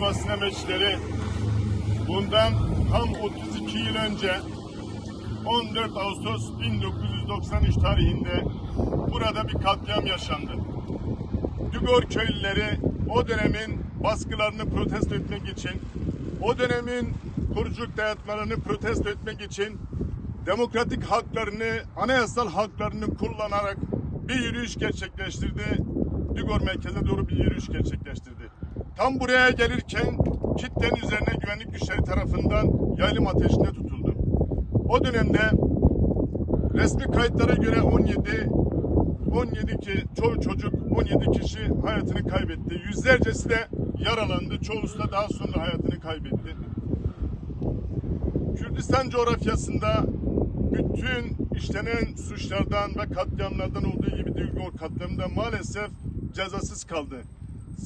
basın emekçileri bundan tam 32 yıl önce 14 Ağustos 1993 tarihinde burada bir katliam yaşandı. Dügor köylüleri o dönemin baskılarını protesto etmek için, o dönemin kuruculuk dayatmalarını protesto etmek için demokratik haklarını, anayasal haklarını kullanarak bir yürüyüş gerçekleştirdi. Dügor merkeze doğru bir yürüyüş gerçekleştirdi. Tam buraya gelirken kitlenin üzerine güvenlik güçleri tarafından yaylım ateşine tutuldu. O dönemde resmi kayıtlara göre 17 17 ki çoğu çocuk 17 kişi hayatını kaybetti. Yüzlercesi de yaralandı. Çoğusu da daha sonra hayatını kaybetti. Kürdistan coğrafyasında bütün işlenen suçlardan ve katliamlardan olduğu gibi Dilgor katliamında maalesef cezasız kaldı.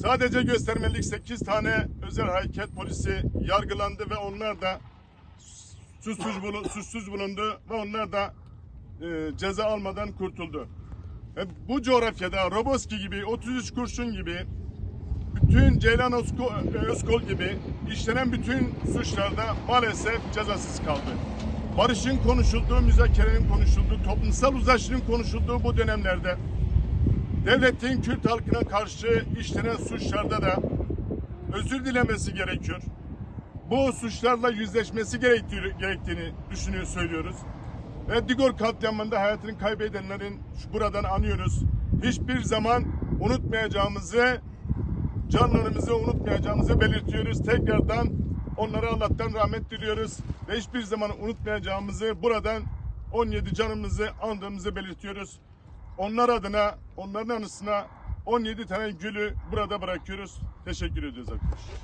Sadece göstermelik 8 tane özel hareket polisi yargılandı ve onlar da suçsuz, bulun, suçsuz bulundu ve onlar da e, ceza almadan kurtuldu. Ve bu coğrafyada Roboski gibi, 33 kurşun gibi, bütün Ceylan Özko- Özkol gibi işlenen bütün suçlarda maalesef cezasız kaldı. Barışın konuşulduğu, müzakerenin konuşulduğu, toplumsal uzlaşının konuşulduğu bu dönemlerde devletin Kürt halkına karşı işlenen suçlarda da özür dilemesi gerekiyor. Bu suçlarla yüzleşmesi gerektiği, gerektiğini düşünüyor, söylüyoruz. Ve Digor katliamında hayatını kaybedenlerin buradan anıyoruz. Hiçbir zaman unutmayacağımızı, canlarımızı unutmayacağımızı belirtiyoruz. Tekrardan onlara Allah'tan rahmet diliyoruz. Ve hiçbir zaman unutmayacağımızı buradan 17 canımızı andığımızı belirtiyoruz. Onlar adına, onların anısına 17 tane gülü burada bırakıyoruz. Teşekkür ediyoruz arkadaşlar.